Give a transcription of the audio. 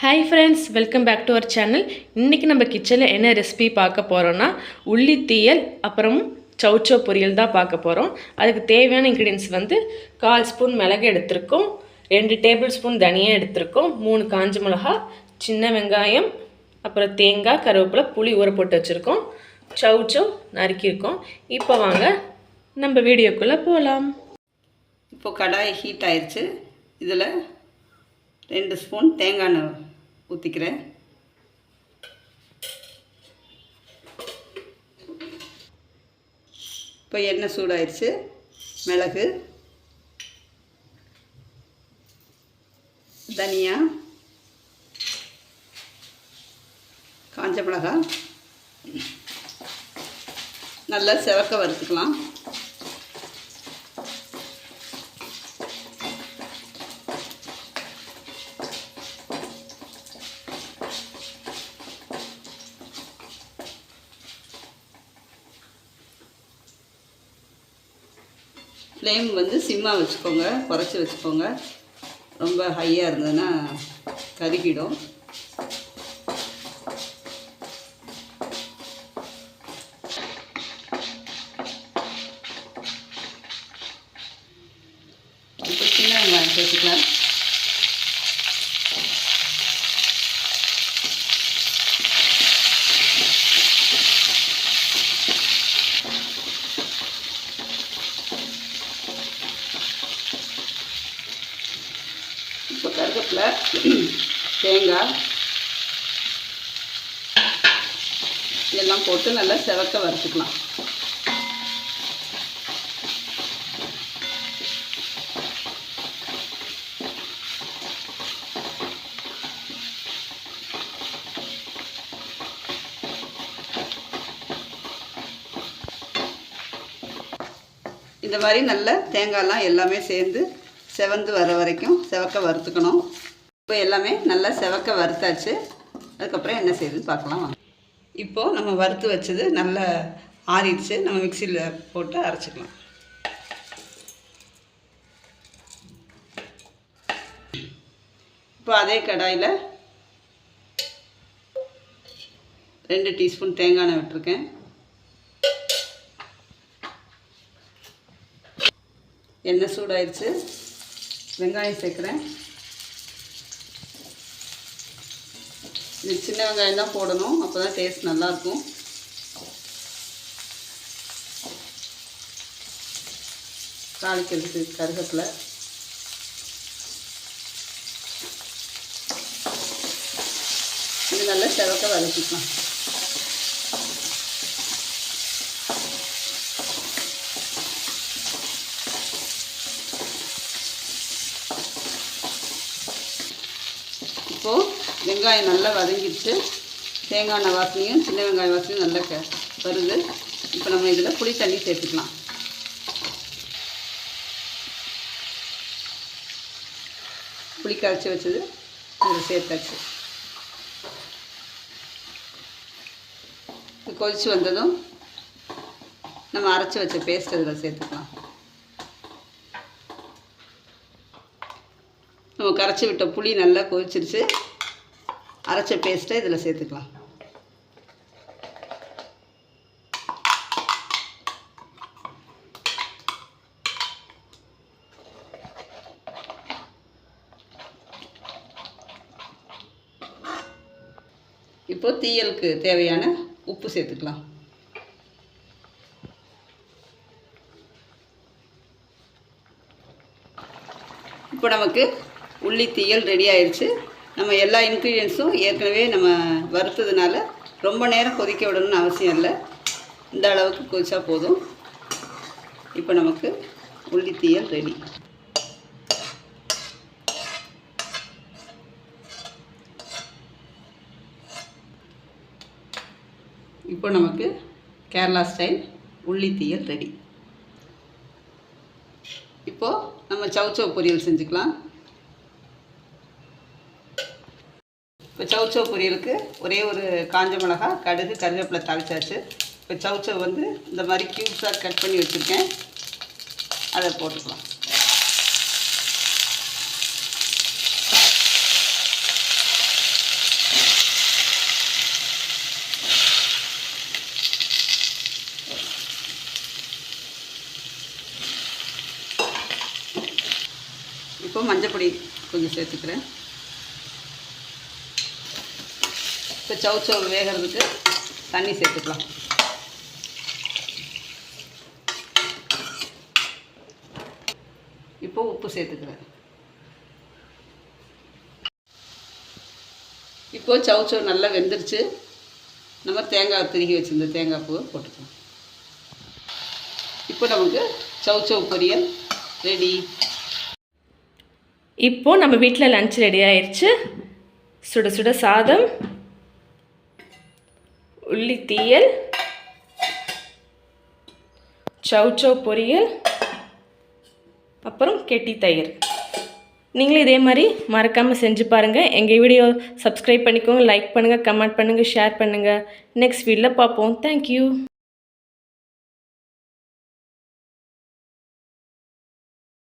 Hi friends welcome back to our channel இன்றைக்கி நம்ம கிச்சனில் என்ன ரெசிபி பார்க்க போகிறோன்னா உள்ளி தீயல் அப்புறம் சௌச்சோ பொரியல் தான் பார்க்க போகிறோம் அதுக்கு தேவையான இன்க்ரீடியன்ஸ் வந்து கால் ஸ்பூன் மிளகு எடுத்திருக்கோம் ரெண்டு டேபிள் ஸ்பூன் தனியாக எடுத்திருக்கோம் மூணு காஞ்ச மிளகா சின்ன வெங்காயம் அப்புறம் தேங்காய் கருவேப்பிலை புளி ஊற போட்டு வச்சுருக்கோம். சவுச்சோ நறுக்கியிருக்கோம். இப்போ வாங்க நம்ம வீடியோக்குள்ளே போகலாம் இப்போது கடாய் ஹீட் ஆயிடுச்சு இதில் ரெண்டு ஸ்பூன் தேங்காய் எண்ணெய் ஊற்றிக்கிறேன் இப்போ எண்ணெய் சூடாயிருச்சு மிளகு தனியா காஞ்ச மிளகாய். நல்லா சிவக்க வறுத்துக்கலாம். ஃப்ளேம் வந்து சிம்மாக வச்சுக்கோங்க குறைச்சி வச்சுக்கோங்க. ரொம்ப ஹையாக இருந்ததுன்னா கருகிடும். கருவேப்பிலை தேங்காய். இதெல்லாம் போட்டு நல்லா செவக்க வறுத்துக்கலாம். இந்த மாதிரி நல்ல தேங்காய்லாம் எல்லாமே சேர்ந்து செவந்து வர வரைக்கும் செவக்க வறுத்துக்கணும். இப்போ எல்லாமே நல்லா செவக்க வறுத்தாச்சு. அதுக்கப்புறம் என்ன செய்யுதுன்னு பார்க்கலாம். இப்போது நம்ம வறுத்து வச்சது நல்லா ஆறிடுச்சு. நம்ம மிக்சியில் போட்டு அரைச்சிக்கலாம். இப்போ அதே கடாயில் ரெண்டு டீஸ்பூன் தேங்காய் எண்ணெய் விட்டுருக்கேன். எண்ணெய் சூடாயிடுச்சு வெங்காயம் சேர்க்குறேன். இது சின்ன வெங்காயம் தான் போடணும். அப்போ தான் டேஸ்ட் நல்லாயிருக்கும் தாளிக்கிறதுக்கு கருகப்பில். இது நல்லா செவக்க வதக்கிக்கலாம். இப்போது வெங்காயம் நல்லா வதங்கிடுச்சு. தேங்காய் எண்ணெய் வாசனையும் சின்ன வெங்காய வாசனையும் நல்லா க வருது. இப்போ நம்ம இதில் புளி தண்ணி சேர்த்துக்கலாம். புளி கரைச்சி வச்சது இதில் சேர்த்தாச்சு. இது கொதிச்சு வந்ததும் நம்ம அரைச்சி வச்ச பேஸ்ட் இதில் சேர்த்துக்கலாம். நம்ம கரைச்சி விட்ட புளி நல்லா கொதிச்சிருச்சு. அரைச்ச பேஸ்ட்டை இதில் சேர்த்துக்கலாம். இப்போ தீயலுக்கு தேவையான உப்பு சேர்த்துக்கலாம். இப்போ நமக்கு உள்ளி தீயல் ரெடி ஆயிடுச்சு நம்ம எல்லா இன்க்ரீடியன்ஸும் ஏற்கனவே நம்ம வறுத்ததுனால ரொம்ப நேரம் கொதிக்க விடணும்னு அவசியம் இல்லை. இந்த அளவுக்கு கொதிச்சா போதும். இப்போ நமக்கு உள்ளி தீயல் ரெடி இப்போ நமக்கு கேரளா ஸ்டைல் உள்ளி தீயல் ரெடி இப்போது நம்ம சவுச்சவ் பொரியல் செஞ்சுக்கலாம். இப்போ சவுச்சவ் பொரியலுக்கு ஒரே ஒரு காஞ்ச மிளகா கடுகு கருவேப்பிலை தாளிச்சாச்சு. இப்போ சவுச்சவ் வந்து இந்த மாதிரி க்யூப்ஸாக கட் பண்ணி வச்சுருக்கேன். அதை போட்டுக்கலாம். இப்போ மஞ்சப்பொடி கொஞ்சம் சேர்த்துக்கிறேன். இப்போ சவுச்சவு வேகிறதுக்கு தண்ணி சேர்த்துக்கலாம். இப்போ உப்பு சேர்த்துக்கிறேன். இப்போ சவுச்சோ நல்லா வெந்துருச்சு. நம்ம தேங்காய் திருகி வச்சுருந்த தேங்காய் பூவை போட்டுக்கலாம். இப்போ நமக்கு சவுச்சவு பொரியல் ரெடி. இப்போது நம்ம வீட்டில் லன்ச் ரெடி ஆயிடுச்சு சுட சுட சாதம் உள்ளி தீயல் சௌச்சௌ பொரியல் அப்புறம் கெட்டி தயிர். நீங்களும் இதே மாதிரி மறக்காமல் செஞ்சு பாருங்கள் எங்கள் வீடியோ சப்ஸ்கிரைப் பண்ணிக்கோங்க லைக் பண்ணுங்கள் கமெண்ட் பண்ணுங்கள் ஷேர் பண்ணுங்கள் நெக்ஸ்ட் வீடியோவில் பார்ப்போம். Thank you